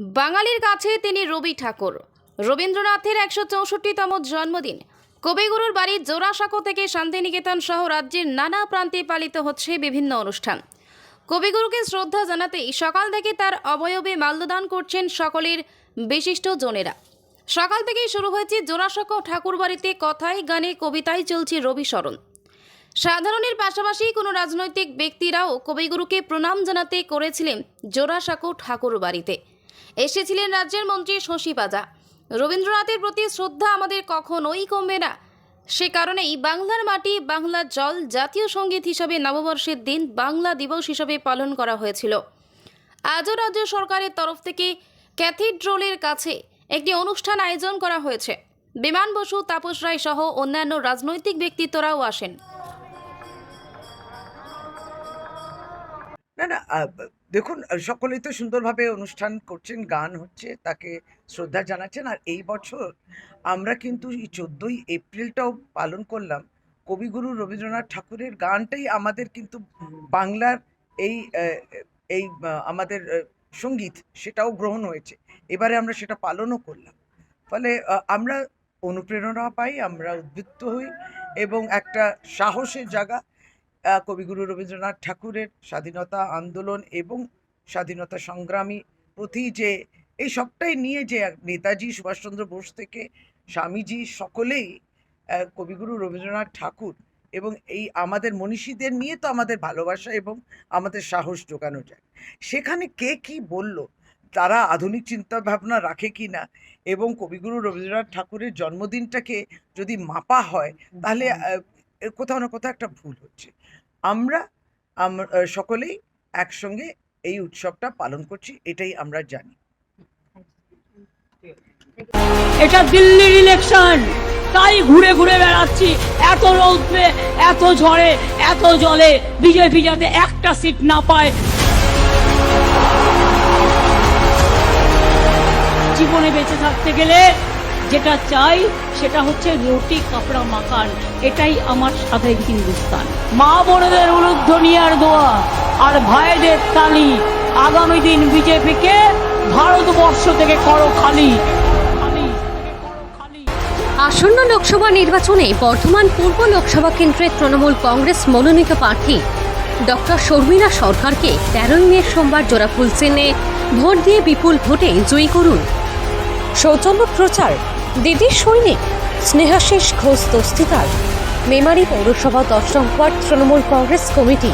বাঙালির কাছে তিনি রবি ঠাকুর। রবীন্দ্রনাথের একশো চৌষট্টিতম জন্মদিন। কবিগুরুর বাড়ি জোড়াসাঁকো থেকে শান্তিনিকেতন সহ রাজ্যের নানা প্রান্তে পালিত হচ্ছে বিভিন্ন অনুষ্ঠান। কবিগুরুকে শ্রদ্ধা জানাতেই সকাল থেকে তার অবয়বে মাল্যদান করছেন সকলের বিশিষ্ট জনেরা। সকাল থেকেই শুরু হয়েছে জোড়াসাঁকো ঠাকুর বাড়িতে কথায় গানে কবিতায় চলছে রবি স্মরণ। সাধারণের পাশাপাশি কোনো রাজনৈতিক ব্যক্তিরাও কবিগুরুকে প্রণাম জানাতে করেছিলেন জোড়াসাঁকো ঠাকুর বাড়িতে এসেছিলেন রাজ্যের মন্ত্রী শশী পাজা। রবীন্দ্রনাথের প্রতি শ্রদ্ধা আমাদের কখনোই কমবে না। সে কারণেই বাংলার মাটি, বাংলার জল জাতীয় সংগীত হিসাবে নববর্ষের দিন বাংলা দিবস হিসাবে পালন করা হয়েছিল। আজও রাজ্য সরকারের তরফ থেকে ক্যাথিড্রোলের কাছে একটি অনুষ্ঠান আয়োজন করা হয়েছে। বিমান বসু, তাপস রায় সহ অন্যান্য রাজনৈতিক ব্যক্তিত্বরাও আসেন। না না দেখুন সকলেই তো সুন্দরভাবে অনুষ্ঠান করছেন, গান হচ্ছে, তাকে শ্রদ্ধা জানাচ্ছেন। আর এই বছর আমরা কিন্তু এই চোদ্দোই এপ্রিলটাও পালন করলাম। কবিগুরু রবীন্দ্রনাথ ঠাকুরের গানটাই আমাদের কিন্তু বাংলার এই এই আমাদের সংগীত, সেটাও গ্রহণ হয়েছে। এবারে আমরা সেটা পালনও করলাম। ফলে আমরা অনুপ্রেরণা পাই, আমরা উদ্বুদ্ধ হই এবং একটা সাহসের জায়গা কবিগুরু রবীন্দ্রনাথ ঠাকুরের স্বাধীনতা আন্দোলন এবং স্বাধীনতা সংগ্রামী প্রতি যে এই সবটাই নিয়ে যে নেতাজি সুভাষচন্দ্র বোস থেকে স্বামীজি সকলেই কবিগুরু রবীন্দ্রনাথ ঠাকুর এবং এই আমাদের মনীষীদের নিয়ে তো আমাদের ভালোবাসা এবং আমাদের সাহস জোগানো যায়। সেখানে কে কি বলল তারা আধুনিক চিন্তা ভাবনা রাখে কি না এবং কবিগুরু রবীন্দ্রনাথ ঠাকুরের জন্মদিনটাকে যদি মাপা হয় তাহলে এর কোথাও না কোথাও একটা ভুল হচ্ছে। আমরা, আম- সকলেই একসঙ্গে এই উৎসবটা পালন করছি, এটাই আমরা জানি। এটা দিল্লির ইলেকশন তাই ঘুরে ঘুরে বেড়াচ্ছি। এত রৌদ্রে, এত ঝড়ে, এত জলে বিজেপি যাতে একটা সিট না পায়। জীবনে বেঁচে থাকতে গেলে যেটা চাই সেটা হচ্ছে রুটি কাপড়া মাখান। এটাই আমার স্বাধীন হিন্দুস্তান। মা বোনেদের উলুধ্বনিয়ার দোয়া আর ভাইদের তালি। আগামী দিন বিজেপিকে ভারতবর্ষ থেকে করো খালি। আসন্ন লোকসভা নির্বাচনে বর্ধমান পূর্ব লোকসভা কেন্দ্রের তৃণমূল কংগ্রেস মনোনীত প্রার্থী ডক্টর শর্মিলা সরকারকে তেরোই মে সোমবার জোড়াফুল চেনে ভোট দিয়ে বিপুল ভোটে জয়ী করুন। সৌজন্য প্রচার দিদির সৈনিক স্নেহাশিস ঘোষ দস্তিদার মেমারি পৌরসভা দশ ওয়ার্ড তৃণমূল কংগ্রেস কমিটি।